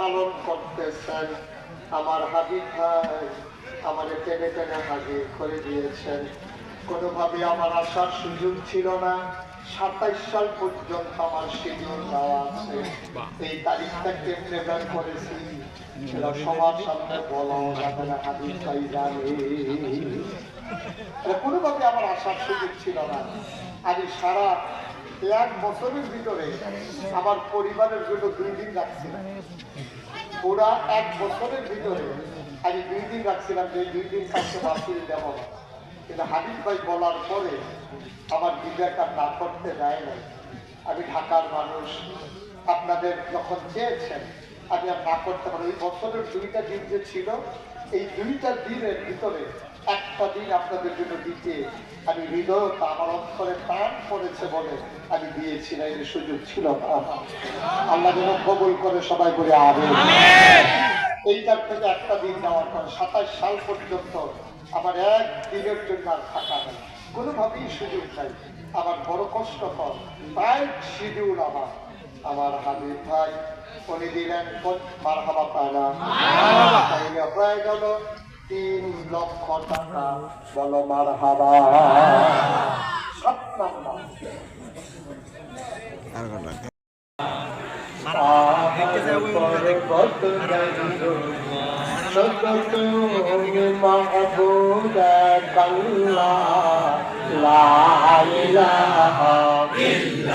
পালন করতেছেন। আমার হাবিব ভাই আমার টেনে টেনে হাজির করে দিয়েছেন। কোনোভাবে আমার আসার সুযোগ ছিল না। সাতাইশ সাল পর্যন্ত আমার শিডিউল দেওয়া আছে। এই তারিখটা কেমনে বের করেছি সবার সামনে বলা যাবে হাবিব ভাই জানে। কোনোভাবে আমার আসার সুযোগ ছিল না। আমি সারা এক বছরের ভিতরে আমার পরিবারের জন্য দুই দিন রাখছিলাম ওরা এক বছরের ভিতরে আমি দুই দিন রাখছিলাম, যে দুই দিন কাছে বাতিল দেব। না। কিন্তু হাবিব ভাই বলার পরে আমার বিবেক আর না করতে দেয় নাই। আমি ঢাকার মানুষ, আপনাদের যখন চেয়েছেন, আমি আর না করতে পারি এই বছরের দুইটা দিন যে ছিল, এই দুইটা দিনের ভিতরে একটা দিন আপনাদের জন্য দিতে আমার অন্তরে প্রাণ পড়েছে বলে আমি দিয়েছি না এই সুযোগ ছিল আল্লাহ যেন কবুল করে সবাই করে আবে এইটার থেকে একটা দিন দেওয়ার পর সাতাশ সাল পর্যন্ত আমার এক দিনের জন্য আর থাকা নেই। কোনোভাবেই সুযোগ নাই। আমার বড় কষ্টকর প্রায় শিডিউল আমার। আমার হাবিব ভাই উনি দিলেন মার হাবা পায়না হয়ে গেল তিন লক্ষ টাকা বলো মার হাবা। সাত নাম্বার। না।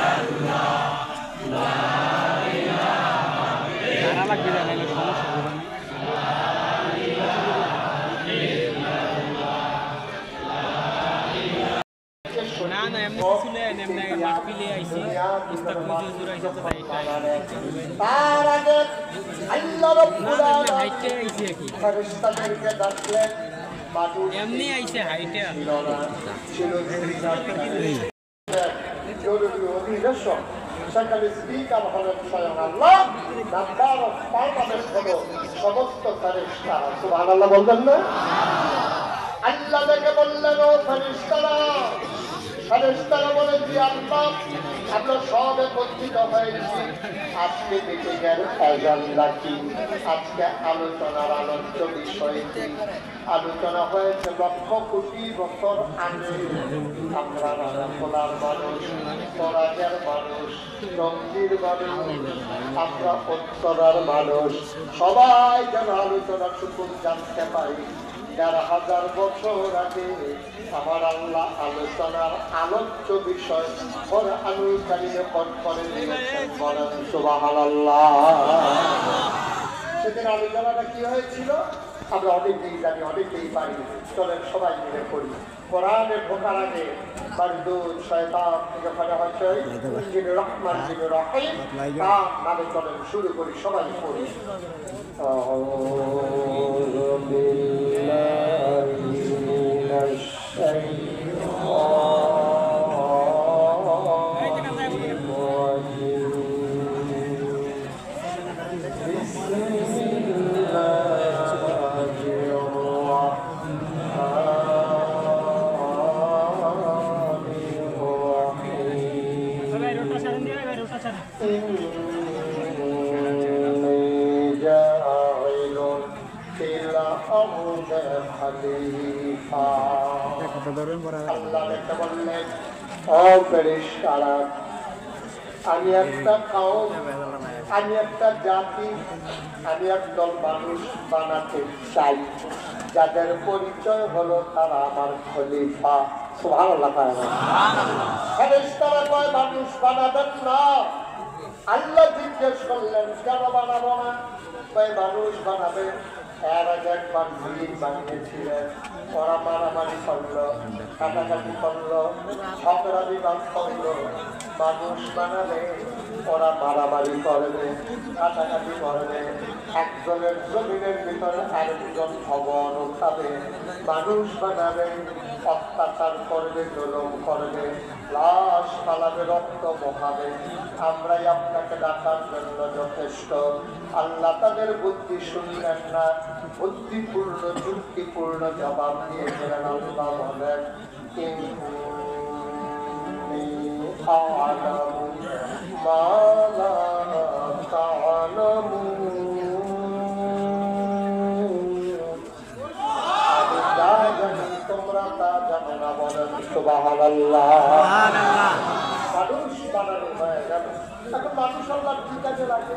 তার আগে আল্লাহ এমনি আইছে হাইটে আল্লাহ নাম্বার অফ পার্লামেন্ট হলো সমস্ত ফেরেশতারা সুবহানাল্লাহ বলবেন না আল্লাহ দেখে বললেন, ও ফেরেশতারা ফেরেশতারা বলেন যে আল্লাহ। আমরা সব একত্রিত আজকে কি আজকে আলোচনার আলোচনা হয়েছে লক্ষ কোটি বছর আগে আমরা মানুষ মানুষ মানুষ, আমরা উত্তরার মানুষ। সবাই যেন আলোচনা সুকুন জানতে পারি। দেড় হাজার বছর আগে আমার আল্লাহ আলোচনার আলোচ্য বিষয় ওর আনুকালীন পট করে দিয়েছেন, বলেন সুবাহান সেদিন আলোচনাটা কি হয়েছিল? আমরা অনেকেই জানি অনেকেই পারি চলেন সবাই মিলে করি কোরআনে ঢোকার আগে বারদুদ শয়তান থেকে ফলে হচ্ছে যিনি রহমান যিনি রহিম। তার নামে চলেন শুরু করি সবাই পড়ি। ও ফেরেশতারা আমি একটা আমি একটা জাতি, আমি একদল মানুষ বানাতে চাই। যাদের পরিচয় হলো তারা আমার খলিফা। সুবহানাল্লাহ ফেরেশতারা কয়, মানুষ বানাবেন না। আল্লাহ জিজ্ঞেস করলেন, কেন বানাবো না? মানুষ বানাবে। একবার জিন বানিয়েছিলেন ওরা মারামারি করল, কাটাকাটি করল ঝগড়া বিবাদ করল। মানুষ বানালে ওরা মারামারি করবে, কাটাকাটি করবে। একজনের জমিনের ভিতরে আরেকজন ভবন উঠাবে। মানুষ বানাবে, অত্যাচার করবে, জলম করবে। লাশ ফালাবে রক্ত মোহাবে। আমরাই আপনাকে ডাকার জন্য যথেষ্ট। আল্লাহ তাদের বুদ্ধি শুনলেন না। বুদ্ধিপূর্ণ, যুক্তিপূর্ণ জবাব দিয়ে দিয়েছিলেন আল্লাহ বলেন আলাম মালা কালামু সুবহানাল্লাহ মানুষ বানানো হয়ে গেল এখন মানুষ আল্লাহ কি কাজে লাগে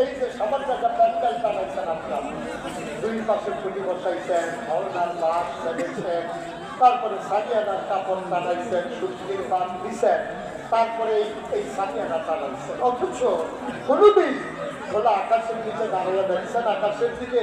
এই যে সবার জায়গা প্যান্ডেল বানাইছেন আপনার দুই পাশে খুঁটি বসাইছেন ধর্নার বাস বেঁধেছেন তারপরে সানিয়ানার কাপড় বানাইছেন সূর্যের বাদ দিছেন তারপরে এই এই সানিয়ানা বানাইছেন অথচ কোনোদিন খোলা আকাশের নিচে দাঁড়িয়ে দেখছেন আকাশের দিকে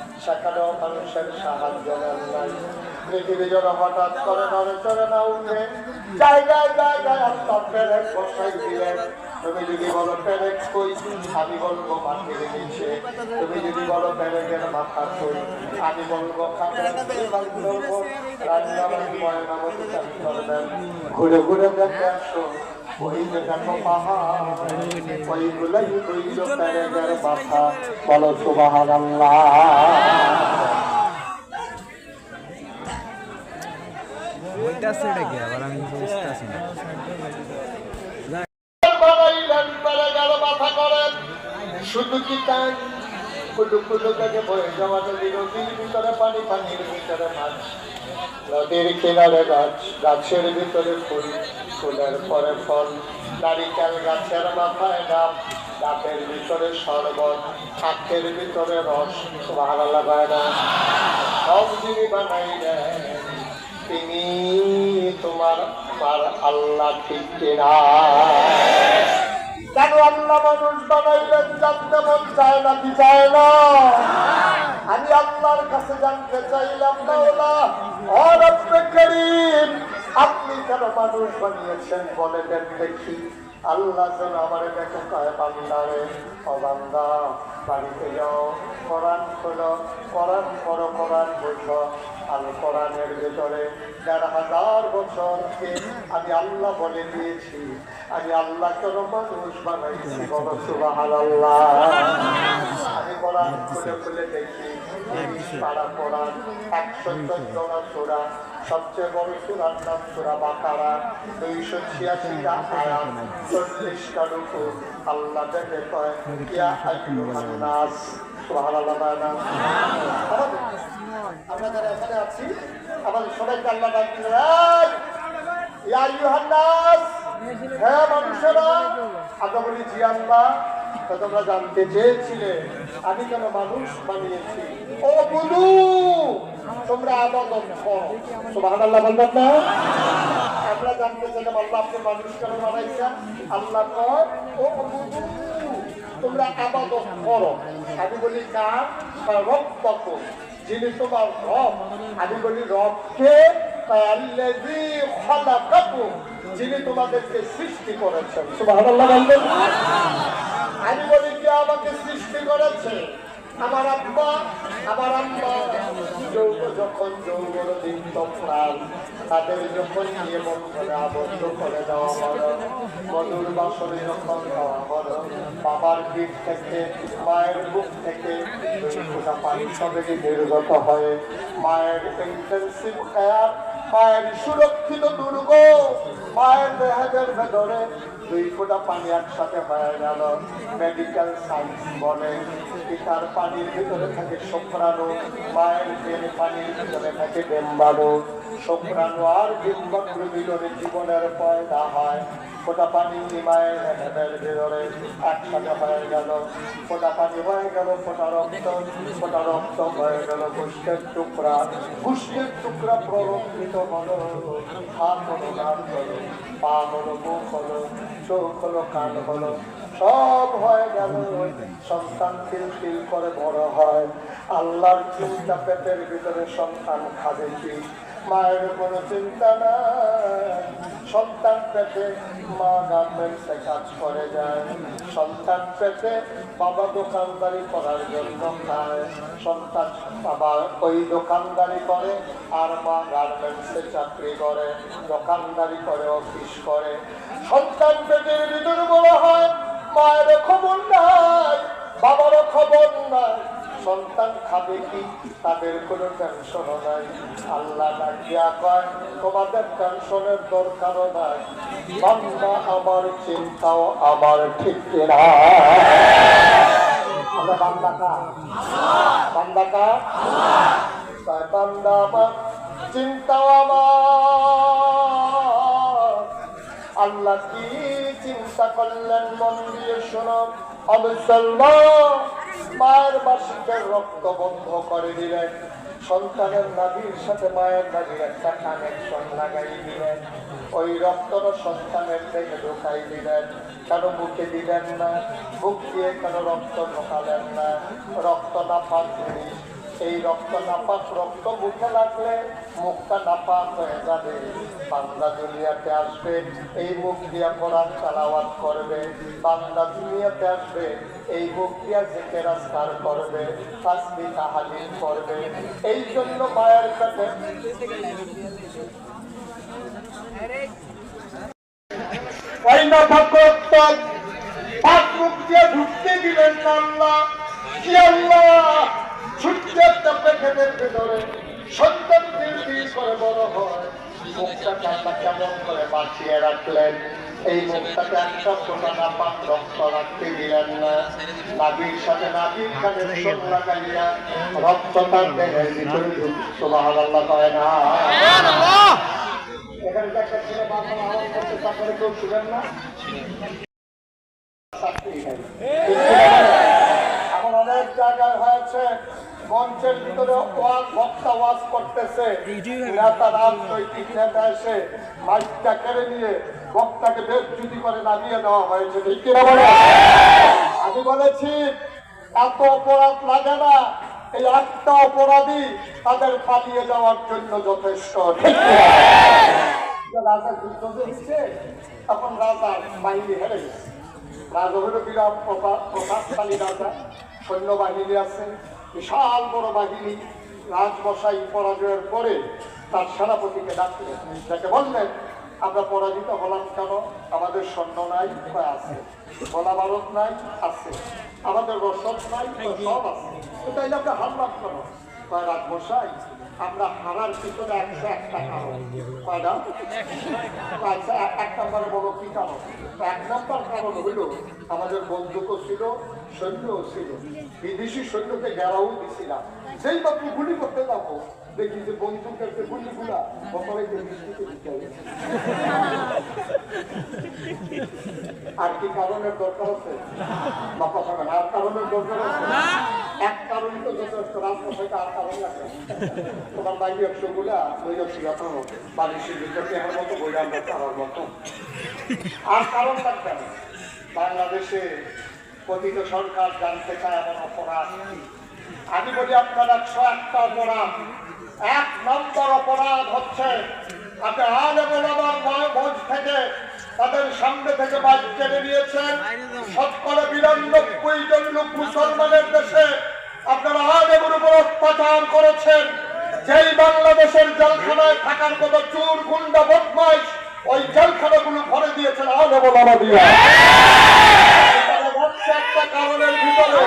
সেখানেও মানুষের সাহায্য নেন নাই। পৃথিবী যেন হঠাৎ করে নড়ে চড়ে না উঠে। জায়গায় জায়গায় আত্মার পেরেক বসাই দিলেন তুমি যদি বলো পেরেক কই, আমি বলব মাটির নিচে। তুমি যদি বলো পেরেকের মাথা কই, আমি বলব ঘুরে ঘুরে দেখে আসো পাহাড় ওইগুলাই ওই যে পেরেকের মাথা বলো সুবাহান আল্লাহ বলতেছে কি আবার আমি বুঝতেছি না শুধু কি তাই কুটু কুটু থেকে নদীর ভিতরে পানি, পানির ভিতরে মাছ। নদীর কিনারে গাছ, গাছের ভিতরে ফুল, ফুলের পরে ফল। নারিকেল গাছের মাথায় ডাব, ডাবের ভিতরে শরবত, আখের ভিতরে রস, ভালো লাগায় না। সব যিনি বানাইলেন তিনি তোমার আমার আল্লাহ ঠিক কিনা। কেন আল্লাহ মানুষ বানাইলেন, জানতে মন চায় না কি চায় না। আমি আল্লাহর কাছে জানতে চাইলাম, মাওলা করিম আপনি কেন মানুষ বানিয়েছেন বলে দেন দেখি। আল্লাহ যেন আমার দেখে কয় বান্দারে ও বান্দা, বাড়িতে যাও, কোরআন খোলো কোরআন পড়ো, কোরআন বুঝো। আল কোরআনের ভেতরে দেড় হাজার বছরকে আমি আল্লাহ বলে দিয়েছি, আমি আল্লাহ কেন মানুষ বানাইছি, বলো সুবাহান আল্লাহ আমি কোরআন খুলে খুলে দেখি পাড়া কোরআন একশো চোদ্দটা সবচেয়ে বড় সুরার নাম সুরা বাকারা, দুইশো ছিয়াশিটা আয়াত চল্লিশটা রুকু আল্লাহ আমরা যারা এখানে আছি আমাদের সবাইকে আল্লাহ ডাক দিলেন, "এই, ইয়া আইয়ুহান নাস, হ্যাঁ মানুষেরা বলি আল্লাহ তোমরা জানতে আমি কেন মানুষ তোমরা করো সুবহানাল্লাহ বলবেন না? জানতে চাইলাম আল্লাহ মানুষ কেন আল্লাহ কর ও তোমরা আবাদত করো আমি বলি কার তখন যিনি তোমার রব। আমি বলি রবকে যিনি তোমাদেরকে সৃষ্টি করেছেন। আমি বলি কে আমাকে সৃষ্টি করেছে? আমার আব্বা, আমার আম্মা যৌগ যখন যৌগর দিন প্রাণ, তাদের যখন নিয়ে বন্ধনে আবদ্ধ করে দেওয়া হলো, মধুর বাসনে যখন দেওয়া হলো, বাবার পিঠ থেকে, মায়ের বুক থেকে দুই ফোঁটা পানি সবেরই নির্গত হয়ে, মায়ের ইন্টেন্সিভ কেয়ার মায়ের সুরক্ষিত দুর্গ, মায়ের দেহের ভেতরে দুই ফোঁটা পানি একসাথে হয়ে গেল। মেডিকেল সায়েন্স বলে কি তার পানির ভিতরে থাকে শুক্রাণু, মায়ের পেন পানির ভিতরে থাকে ডিম্বাণু শুক্রাণু আর ডিম্বাণুর ভিতরে জীবনের পয়দা হয়। ফোটা পানি মায়ের হেমের ভিতরে একসাথে হয়ে গেল। ফোটা পানি হয়ে গেল, ফোটা রক্ত ফোটা রক্ত হয়ে গেল। গোষ্ঠের টুকরা গোষ্ঠের টুকরা প্ররক্ষিত হলো। হাত হলো নাক হলো, পা হলো মুখ হলো। চোখ হলো। কান হলো সব হয়ে গেল সন্তান তিল তিল করে বড় হয়। আল্লাহর চিন্তা পেটের ভিতরে সন্তান খাবে কি? মায়ের কোনো চিন্তা নাই। সন্তান পেটে মা গার্মেন্টসে কাজ করে যায়, সন্তান পেটে বাবা দোকানদারি করার জন্য খায়, সন্তান বাবা ওই দোকানদারি করে আর মা গার্মেন্টসে চাকরি করে, দোকানদারি করে, অফিস করে। সন্তান পেটের ভিতরে বলা হয় মায়ের খবর নাই, বাবারও খবর নাই সন্তান খাবে কি? তাদের কোনো টেনশনও নাই। আল্লাহ ডাকিয়া কয় তোমাদের টেনশনের দরকারও নাই। বান্দা আমার চিন্তাও আমার ঠিক না আমরা বান্দা আমার আমার। আল্লাহ কি চিন্তা করলেন মন দিয়ে শোনো। অবসল্লাম মায়ের বাসিকের রক্ত বন্ধ করে দিলেন। সন্তানের নাভির সাথে মায়ের নাভির একটা কানেকশন লাগাই দিলেন। ওই রক্তটা সন্তানের থেকে ঢোকাই দিলেন। কেন মুখে দিলেন না? মুখ দিয়ে কেন রক্ত ঢোকালেন না? রক্ত পাক জিনিস এই রক্ত নাপাক, রক্ত মুখে লাগলে মুখটা নাপাক হয়ে যাবে। বান্দা দুনিয়াতে আসবে, এই মুখ দিয়া কোরআন চালাওয়াত করবে। বান্দা দুনিয়াতে আসবে, এই মুখ দিয়া জেকে রাস্তার করবে তাসবি তাহালিল করবে। এই জন্য মায়ের কাছে দিয়ে ঢুকতে দিলেন আল্লাহ। আল্লাহ। সূর্যের তাপে খেতের ভেতরে সন্তান দিল করে বড় হয়। মুখটাকে আল্লাহ কেমন করে বাঁচিয়ে রাখলেন? এই মুখটাকে একটা ফোটা না পাক রক্ত রাখতে দিলেন না। নাবির সাথে নাবির কানে সোন লাগাইয়া রক্ত তার দেহের ভিতরে সুবাহ আল্লাহ কয় না। এখানে দেখা ছিল বাবা আওয়াজ করতে তারপরে কেউ শুনেন না। অনেক জায়গায় হয়েছে মঞ্চের ভিতরে ওয়াজ বক্তা ওয়াজ করতেছে। নেতা রাজনৈতিক নেতা এসে মাইকটা কেড়ে নিয়ে বক্তাকে বেদযুতি করে নামিয়ে দেওয়া হয়েছে। আমি বলেছি এত অপরাধ লাগে না এই একটা অপরাধী তাদের পালিয়ে যাওয়ার জন্য যথেষ্ট। ঠিক রাজা যুদ্ধ যে হচ্ছে তখন রাজা বাহিনী হেরে গেছে। রাজা হলো বিরাট প্রভা- প্রভাবশালী রাজা। সৈন্যবাহিনী আছে, বিশাল বড় বাহিনী রাজমশাই পরাজয়ের পরে তার সেনাপতিকে ডাকলেন তাকে বললেন, আমরা পরাজিত হলাম কেন? আমাদের সৈন্য নাই আছে। গোলা ভারত নাই, আছে। আমাদের রসদ নাই সব আছে। তাই তাইলে আমরা কেন কয় রাজমশাই আমরা হারার পিছনে একশো একটা কারণ কয়টা আচ্ছা এক- নম্বরে বলো কি কারণ? এক নম্বর কারণ হইল আমাদের বন্দুকও ছিল সৈন্যও ছিল। বিদেশি সৈন্যকে গেরাও দিছিলাম সেই মাত্র গুলি করতে যাব দেখি যে বন্দুকের যে গুলিগুলা বছরে যে বৃষ্টিতে দিতে আর কি কারণের দরকার আছে? বা কথা বলেন, আর কারণের দরকার আছে? বাংলাদেশে পতিত সরকার জানতে চায় এমন অপরাধ? আমি বলি আপনার একশো একটা অপরাধ এক নম্বর অপরাধ হচ্ছে আপনি আলেমুল ময়ভোজ থেকে তাদের সামনে থেকে বাদ কেড়ে নিয়েছেন শতকরা বিরানব্বই জন মুসলমানের দেশে আপনারা আলেমের উপর অত্যাচার করেছেন। যেই বাংলাদেশের জেলখানায় থাকার কথা চোর, গুন্ডা, বদমাইশ, ওই জেলখানাগুলো ভরে দিয়েছেন আলেমুল আমা দিয়ে একটা কারণের ভিতরে।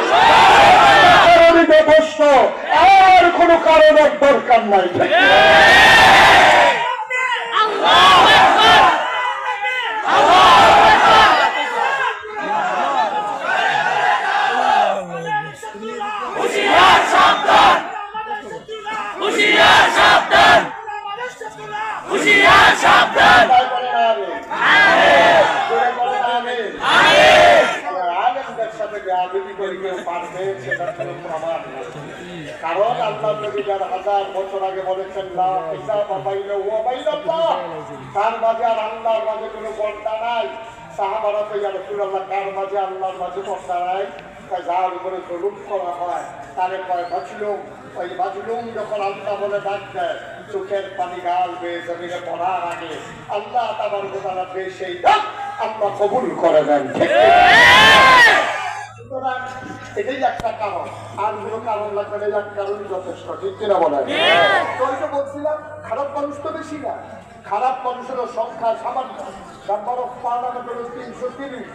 আর কোনো কারণের দরকার নাই ঠিক কি না? তাই বলে না আমি। জোরে বলে না আমি। আলেমদের সাথে বেয়াদবি করে কেউ পারবে সেটার কোনো প্রমাণ নেই। কারণ আল্লাহ নবী যার হাজার বছর আগে বলেছেন। তার মাঝে আর আল্লাহর মাঝে কোনো পর্দা নাই সাহাবারা তো ইয়া রাসূলুল্লাহ কার মাঝে আল্লাহর মাঝে পর্দা নাই যার উপরে জুলুম করা হয় তারে কয় মাজলুম ওই মাজলুম যখন আল্লাহ বলে ডাক দেয় চোখের পানি গাল বেয়ে জমিনে পড়ার আগে আল্লাহ তাবার গোটালা বেয়ে সেই ডাক আল্লাহ কবুল করে দেন সুতরাং এটাই একটা কারণ। আর কোনো কারণ লাগবে না এক কারণই যথেষ্ট ঠিক কিনা বলেন? তো ওই বলছিলাম খারাপ মানুষ তো বেশি না। খারাপ মানুষের সংখ্যা সামান্য। নাম্বার অফ পার্লামেন্ট হলো তিনশো তিরিশ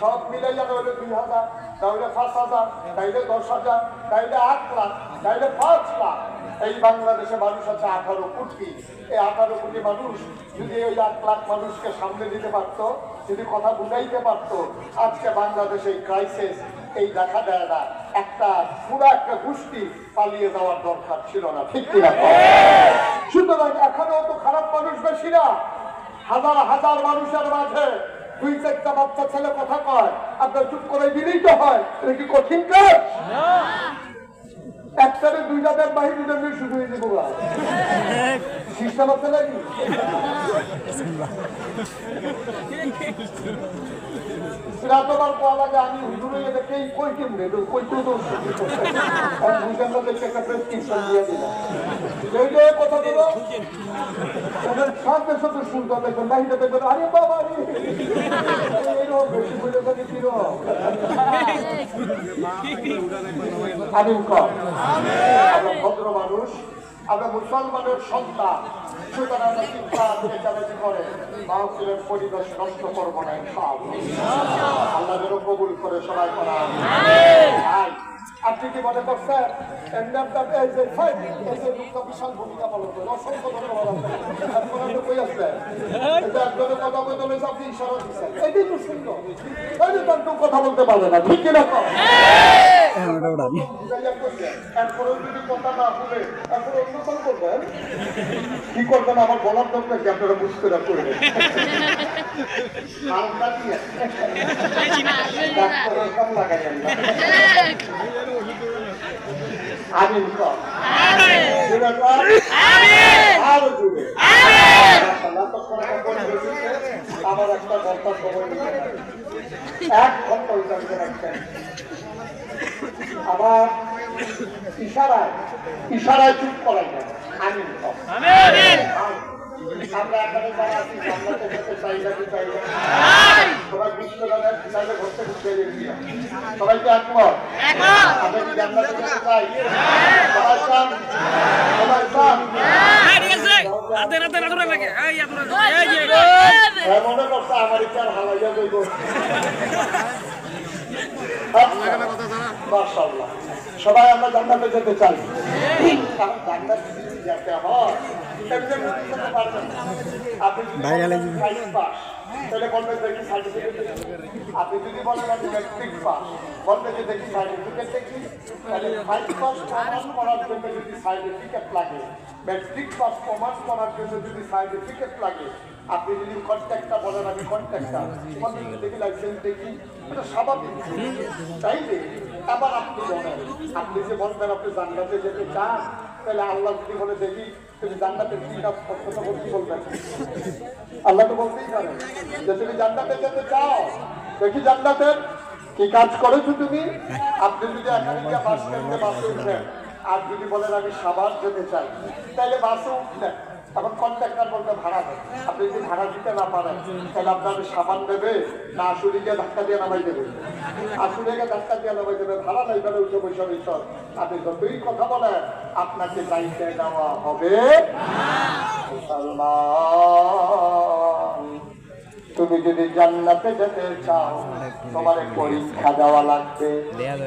সব মিলে যাবে হলে দুই হাজার তাহলে পাঁচ হাজার তাইলে দশ হাজার তাইলে আট লাখ তাইলে পাঁচ লাখ। এই বাংলাদেশে মানুষ আছে আঠারো কোটি। এই আঠারো কোটি মানুষ যদি ওই আট লাখ মানুষকে সামনে দিতে পারতো, যদি কথা বুঝাইতে পারতো, আজকে বাংলাদেশে এই ক্রাইসিস এই দেখা দেয় না। একটা পুরো একটা গোষ্ঠী পালিয়ে যাওয়ার দরকার ছিল না, ঠিক কিনা? সুতরাং এখনও তো খারাপ মানুষ বেশি না। হাজার হাজার মানুষের মাঝে দুই চারটা বাচ্চা ছেলে কথা কয়, আপনার চুপ করে দিলেই তো হয়, এটা কি কঠিন কাজ? একটারে দুইটা দেন বাহিনী জন্য শুরু হয়ে দেবো সিস্টেম আছে নাকি লাগে আমি হুজুরে দেখে কই কেমনে কই তো দোষ আমি বুঝলাম না দেখে একটা প্রেসক্রিপশন দিয়ে কথা দিলো ওদের সাথে সাথে শুনতে দেখবেন বাহিরে দেখবেন আরে বাবা রে। ভদ্র মানুষ আমরা মুসলমানের সন্তান। সুতরাং আমরা শিক্ষা চেঁচামেচি করে মাহফিলের পরিবেশ নষ্ট করব না ইনশাআল্লাহ। আল্লাহ যেন কবুল করে সবাই করা আপনি মনে করছেন? ভূমিকা কথা বলতে হলে আপনি ইশারা দিচ্ছেন। এটাই তো সুন্দর এই যে তার কথা বলতে পারে না, ঠিক কিনা ওটা অন্য করবেন কি করবেন? আমার বলার দরকার কি? আপনারা বুঝতে না করবেন আমিন কর জোরে আরও জোরে। আমার একটা এক ঘণ্টা আবার ইশারায় ইশারায় চুপ করাই না আমি আমরা এখানে যারা আছি জান্নাতে যেতে চাই না চাই না? সবাই বুঝতে পারে চাইলে ঘরতে বুঝতে সবাই কি একমত? আমরা কি জান্নাতে যেতে চাই? সবাই চান? সবাই চান? হ্যাঁ, ঠিক আছে। হাতে হাতে হাতে লাগে এই আপনার এই যে হ্যাঁ, মনে করছে আমার আর হালাইয়া যাইব? মাশাআল্লাহ। সবাই আমরা জান্নাতে যেতে চাই। জান্নাতে যেতে হয়। আপনি যদি বলেন আমি ম্যাট্রিক পাস বলবেন যে দেখি সার্টিফিকেট দেখি। তাহলে ফাইভ পাস প্রমাণ করার জন্য যদি সার্টিফিকেট লাগে ম্যাট্রিক পাস প্রমাণ করার জন্য যদি সার্টিফিকেট লাগে আপনি যদি কন্ট্যাক্টটা বলেন আমি কন্ট্যাক্টটা দেখি লাইসেন্স দেখি এটা স্বাভাবিক। তাইলে আবার আপনি বলেন। আপনি যে বলবেন, আপনি জান্নাতে যেতে চান, তাহলে আল্লাহ যদি বলে দেখি, তুমি জান্নাতের কি কাজ করছ, তখন কি বলবেন? আল্লাহ তো বলতেই পারেন যে তুমি জান্নাতে যেতে চাও, দেখি জান্নাতের কি কাজ করেছ তুমি? আপনি যদি এখানে গিয়ে বাস স্ট্যান্ডে বাসে উঠবেন আর যদি বলেন আমি সাবার যেতে চাই, তাহলে বাসে উঠলেন। এখন কন্ট্রাক্টর বলতে ভাড়া দেয় আপনি যদি ভাড়া দিতে না পারেন তাহলে আপনার সাবান দেবে না আসুরি গিয়ে ধাক্কা দিয়ে নামাই দেবে। আসুরি গিয়ে ধাক্কা দিয়ে নামাই দেবে ভাড়া নাই বেড়ে উঠে বৈশাখ ঈশ্বর আপনি যতই কথা বলেন আপনাকে চাইতে দেওয়া হবে। তুমি যদি জান্নাতে যেতে চাও তোমার পরীক্ষা দেওয়া লাগবে।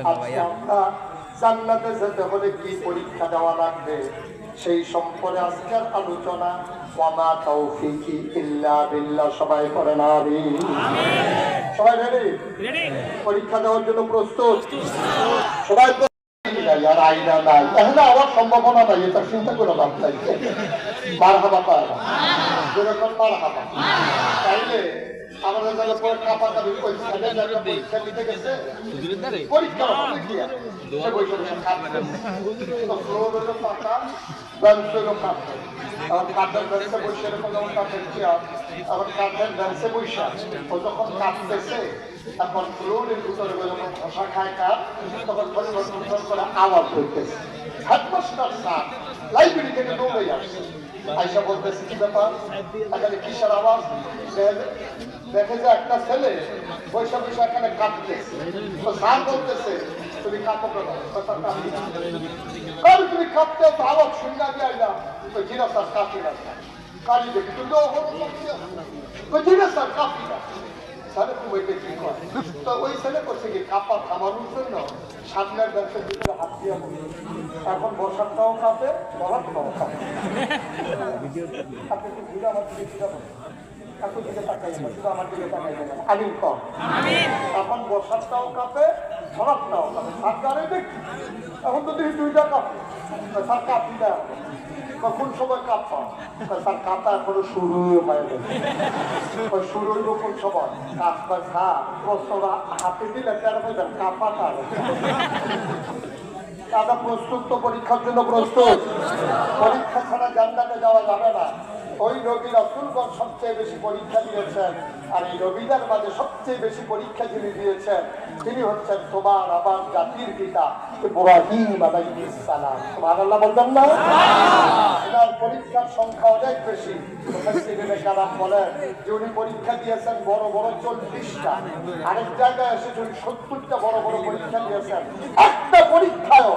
আজকে আমরা জান্নাতে যেতে হলে কি পরীক্ষা দেওয়া লাগবে? সেই সম্পর্কে আজকের আলোচনা ওয়ামা তৌফিকি ইল্লা বিল্লাহ সবাই করে না সবাই রেডি পরীক্ষা দেওয়ার জন্য প্রস্তুত? সবাই আর আইনা নাই। তাহলে আমার সম্ভাবনা নাই এটা চিন্তা করে লাভ নাই। মার হাবা যেরকম মার হাবা তাইলে আমাদের গেছে কাঠের। আবার বসে এরকম যেমন কাঠের চেয়ার, আবার কাঠের বেঞ্চে বসে ও যখন কাঁদতেছে তখন ফ্লোরের ভিতরে যখন ঘষা খায় কাঠ তখন পরিবর্তন করে আওয়াজ হইতেছে হেডমাস্টার স্যার লাইব্রেরি থেকে দৌড়ে আসছে আইসা বলতেছে কি ব্যাপার এখানে কিসের আওয়াজ দেখে- যে একটা ছেলে বৈশা বৈশা এখানে কাঁদতেছে তো স্যার বলতেছে, তুমি কাঁপো। কারণ তুমি কাঁপতে আওয়াজ শুনে তো জিরা স্যার কাঁপি না তো ওই ছেলে করছে কি? জন্য হাত দিয়ে। এখন বসারটাও কাঁপে, বলারটাও ফিরে দিকে তাকাই না, শুধু আমার দিকে তাকাই না। আমিন কম এখন বসারটাও কাঁপে বলারটাও কাঁপে। সরকারে দেখি এখন তো দেখি দুইটা কাঁপে। তার কাঁপি না কখন সময় কাঁপা তার কাঁপা এখনও শুরু হয়ে গেছে ওই শুরু হইব কোন সময়? কাঁপা খা প্রশ্নটা হাতে দিলে কাঁপা দাদা প্রস্তুত তো পরীক্ষার জন্য প্রস্তুত। পরীক্ষা ছাড়া জান্নাতে যাওয়া যাবে না। ওই রবি রসুলগণ সবচেয়ে বেশি পরীক্ষা দিয়েছেন, আর এই রবিদার মাঝে সবচেয়ে বেশি পরীক্ষা যিনি দিয়েছেন, তিনি হচ্ছেন তোমার আমার জাতির পিতা, ইব্রাহিম আলাইহিস সালাম। সুবহানাল্লাহ না? পরীক্ষার সংখ্যা অনেক বেশি। বলেন যে উনি পরীক্ষা দিয়েছেন বড় বড় চল্লিশটা। আরেক জায়গায় এসে উনি সত্তরটা বড় বড় পরীক্ষা দিয়েছেন। একটা পরীক্ষায়ও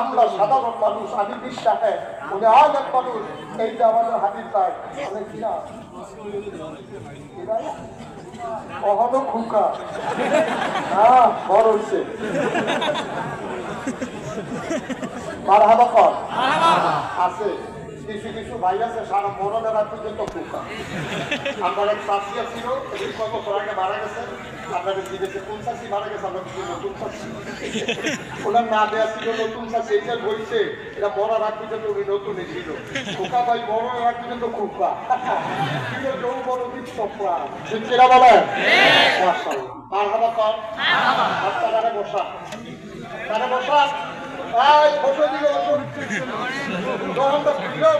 আমরা সাধারণ মানুষ, আমি বিশ্বাসে, উনি আজ এক মানুষ, এইটা আমাদের হাতির পায় অহনো খুকা? হ্যাঁ বড় হচ্ছে মার হাবা কর। আছে। কিছু কিছু ভাই আছে সারা মরণের পর্যন্ত ফুকা আমার এক শাসিয়া ছিল কত আগে মারা গেছে আপনাদের জিজ্ঞেসে কোন শাসি মারা গেছে আমরা কিছু নতুন শাসি ওনার না দেওয়া ছিল নতুন শাসি এইটা বলছে এটা মরার রাত পর্যন্ত উনি নতুন ছিল খোকা ভাই মরণের রাত পর্যন্ত খুকা ছিল যৌবন বিপ্লবরা শিক্ষিরা বলেন? মার হাবা কর। আপনারা বসা তারা বসা। এই বসে। দিল দোকানটা খুললেও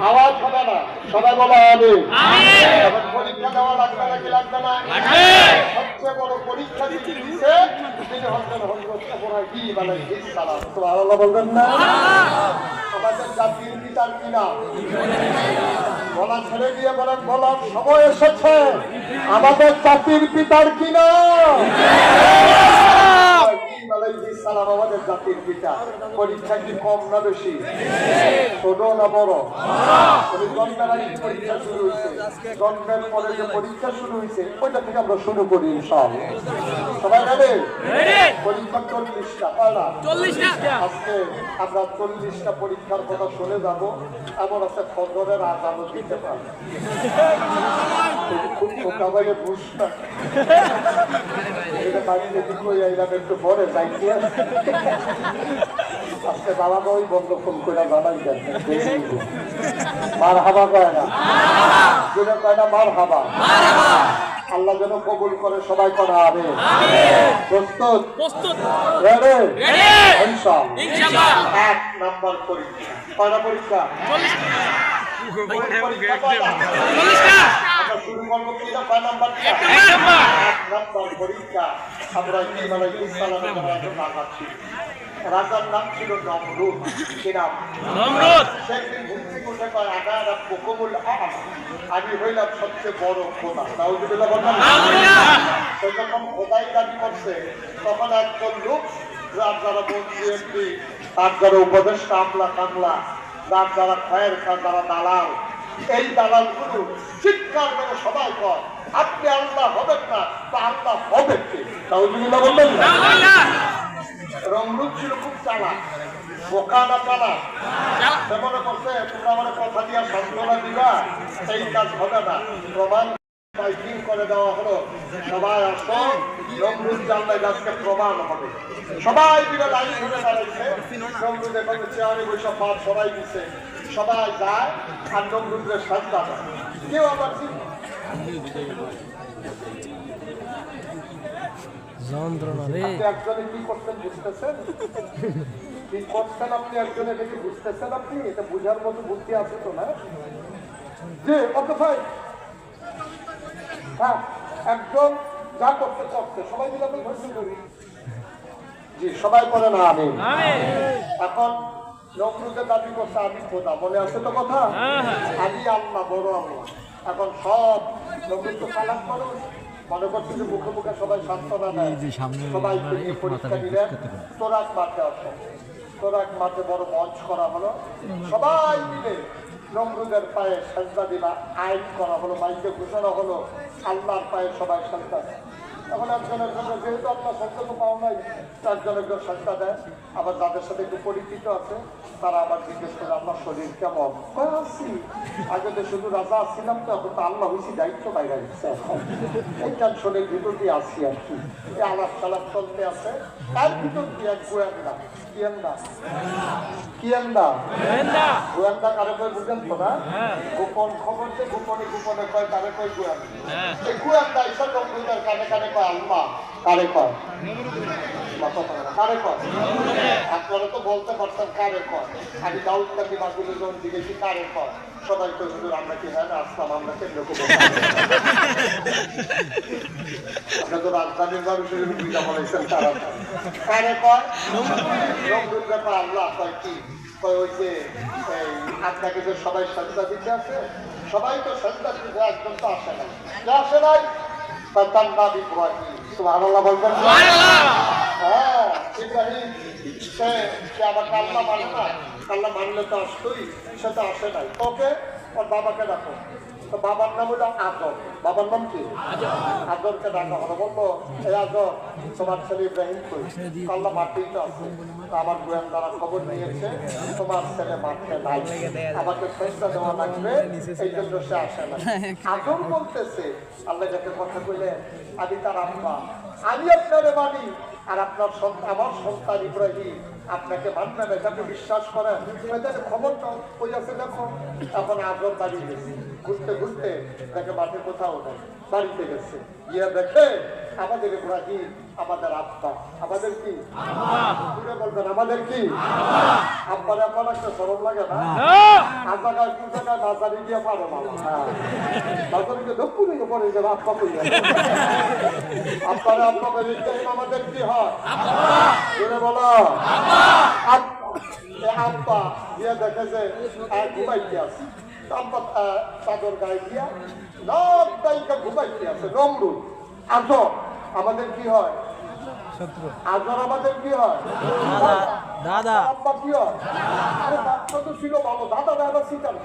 মনে হাবা হাবা আওয়াজ হবে না সবাই বলো আমি পরীক্ষা দেওয়া লাগবে নাকি লাগবে না। সবচেয়ে বড় পরীক্ষা যিনি দিচ্ছে তিনি হচ্ছেন হজরত ইব্রাহিম আলাইহিস সালাম সুবহানাল্লাহ বলবেন না। আমাদের জাতির পিতার কিনা? বলা ছেড়ে দিয়ে বলেন বলার সময় এসেছে। আমাদের জাতির পিতার কি নাম সালাম আমাদের জাতির পিতা পরীক্ষা কি কম না বেশি? ছোট না বড়? উনি জন্মের আগে পরীক্ষা শুরু হয়েছে। জন্মের পরে যে পরীক্ষা শুরু হয়েছে ওইটা থেকে আমরা শুরু করি ইনশাআল্লাহ। সবাই পরীক্ষা চল্লিশটা আজকে আমরা চল্লিশটা পরীক্ষার কথা শুনে যাব এমন আছে ফজরের আজানও দিতে পারব। খুব খোকা বাইরে বুঝটা এটা বাড়িতে কি কই আইলাম একটু পরে যাইতে আজকে বাবা ওই বন্ধ ফোন করে জানাই দেন মার হাবা কয় না? যেটা কয় না মার হাবা আল্লাহ যেন কবুল করে সবাই করা হবে প্রস্তুত? এক নাম্বার পরীক্ষা। কয়টা পরীক্ষা? পরীক্ষা শুরু করব কি না কয় নাম্বার এক নাম্বার পরীক্ষা আমরা ইব্রাহিম আলাইহিস সালামের রাজার নাম ছিল নমরুদ। কি নাম নমরুদ। সেদিন থেকে উঠে কয় আনা পোকমুল আম আমি হইলাম সবচেয়ে বড় খোদা নাউজুবিল্লাহ বললাম যখন খোদাই দাবি করছে তখন একজন লোক যার যারা মন্ত্রী তার যারা উপদেষ্টা আমলা কামলা যার যারা খয়ের যারা দালাল এই দালালগুলো চিৎকার করে সবাই কর আপনি আল্লাহ হবেন না তা আল্লাহ হবে তাহলে বললেন না। ছিল খুব চালা বোকা না চালা। সে মনে করছে তোমরা আমার কথা দিয়া সান্ত্বনা দিবা সেই কাজ হবে না। প্রমাণ মাইকিং করে দেওয়া হলো। সবাই আসো নমরুদ জানলে আজকে প্রমাণ হবে। সবাই মিলে লাইন ধরে দাঁড়াইছে। নমরুদ এখন চেয়ারে বসে পা সবাই দিছে। সবাই যায় আর নমরুদের সাজদা কেউ আবার যন্ত্রণা রে। একজনে কি করছেন বুঝতেছেন? কি করছেন আপনি একজনে কি বুঝতেছেন আপনি? এটা বুঝার মতো বুদ্ধি আছে তো না? যে ওকে ভাই হ্যাঁ একজন যা করতে করতে সবাই মিলে আমরা ধৈর্য করি জি সবাই করে না আমি। আমিন। এখন নমরুদের দাবি করছে আমি খোদা মনে আছে তো কথা? হ্যাঁ, হ্যাঁ। আমি আল্লাহ বড় আল্লাহ। এখন সব নমরুদ তো চালাক মানুষ মনে করছে যে মুখে মুখে সবাই সান্ত্বনা দেয়। সবাই পরীক্ষা দিলেন। তোরাক মাঠে আসো। তোরাক মাঠে বড় মঞ্চ করা হলো। সবাই মিলে নমরুদের পায়ে সাজদা দিবা আইন করা হলো মাইকে ঘোষণা হলো আল্লাহর পায়ে সবাই সাজদা। এখন একজন একজন যেহেতু আপনার সত্য তো পাও নাই একজন একজন সাজদা দেয় আবার যাদের সাথে একটু পরিচিত আছে তারা আবার জিজ্ঞেস করে আমার শরীর কেমন? আছি। আগে তো শুধু রাজা আসছিলাম তো এখন তো আল্লাহ হয়েছি দায়িত্ব বাইরে দিচ্ছে এই টেনশনের ভিতর দিয়ে আসছি আর কি। এই আলাপ সালাপ চলতে আছে। তার ভিতর দিয়ে এক গোয়েন্দা? কিয়েন্দা কিয়েন্দা গোয়েন্দা। কারে কয় বুঝেন তো না? হ্যাঁ। গোপন খবর যে গোপনে গোপনে কয় কারে কয় গোয়েন্দা? হ্যাঁ। এই গোয়েন্দা ঈশ্বর কম্পিউটার কানে কানে কয়? কারে কয়? কারে তো বলতে পারছেন কারে কয়। আমি দাউদ জিজ্ঞেসি কারে কয়? সবাই তো হুজুর, আমরা কি হ্যাঁ আসলাম, আমরা কারে কয়? নমরুদ ব্যাপার আল্লাহ ওই যে আপনাকে যে সবাই সজ্জা দিতে আছে সবাই তো সজ্জা দিতে একজন তো আসে না যে আসে নাই তার তার নাম ইব্রাহিম। সুবহানাল্লাহ বলবেন? না? হ্যাঁ ইব্রাহিম সে সে আবার মানে না মানলে তো আসতোই সে তো আসে নাই। ওকে ওর বাবাকে ডাকো। তো বাবার নাম হলো আদর। বাবার নাম কি? আদরকে ডাকা। হলো বলব এই আদর তোমার ছেলে ইব্রাহিম কই? মাঠেই আছে। আমার গোয়েন্দারা খবর নিয়েছে, তোমার ছেলে নাই। আমাকে ফেসটা দেওয়া লাগবে জন্য সে আসে না। বলতেছে আল্লাহ যাকে কথা কইলেন, আমি তার আমি আপনারে মানি। আর আপনার আমার সন্তান ইব্রাহিম, আপনাকে মানবে না। আপনি বিশ্বাস করেন খবরটা ওই আছে দেখো? এখন আগ্রহ বাড়ি গেছে ঘুরতে ঘুরতে দেখে মাঠে কোথাও নেই, বাড়িতে গেছে। গিয়ে দেখে আমাদের ইব্রাহিম আমাদের আব্বা। আমাদের কি? ঘুরে বলবেন আমাদের কি? আব্বার আব্বার একটা সরম লাগে না? আর জায়গায় দু জায়গায় বাজারে গিয়ে পারো না। হ্যাঁ। যাবে কই আপনারা ইব্রাহিম আমাদের কি হয়? জোরে বলো। আব্বা। এ আব্বা গিয়ে দেখে যে আহ, ঘুমাইতে আছে। চাদর গায়ে দিয়া নব দাইকা ঘুমাইতে আছে নমরুদ আজর আমাদের কি হয়? আজর আমাদের কি হয়? দাদা আব্বা কি হয়? আরে দাদা তো ছিল ভালো দাদা দাদা সীতার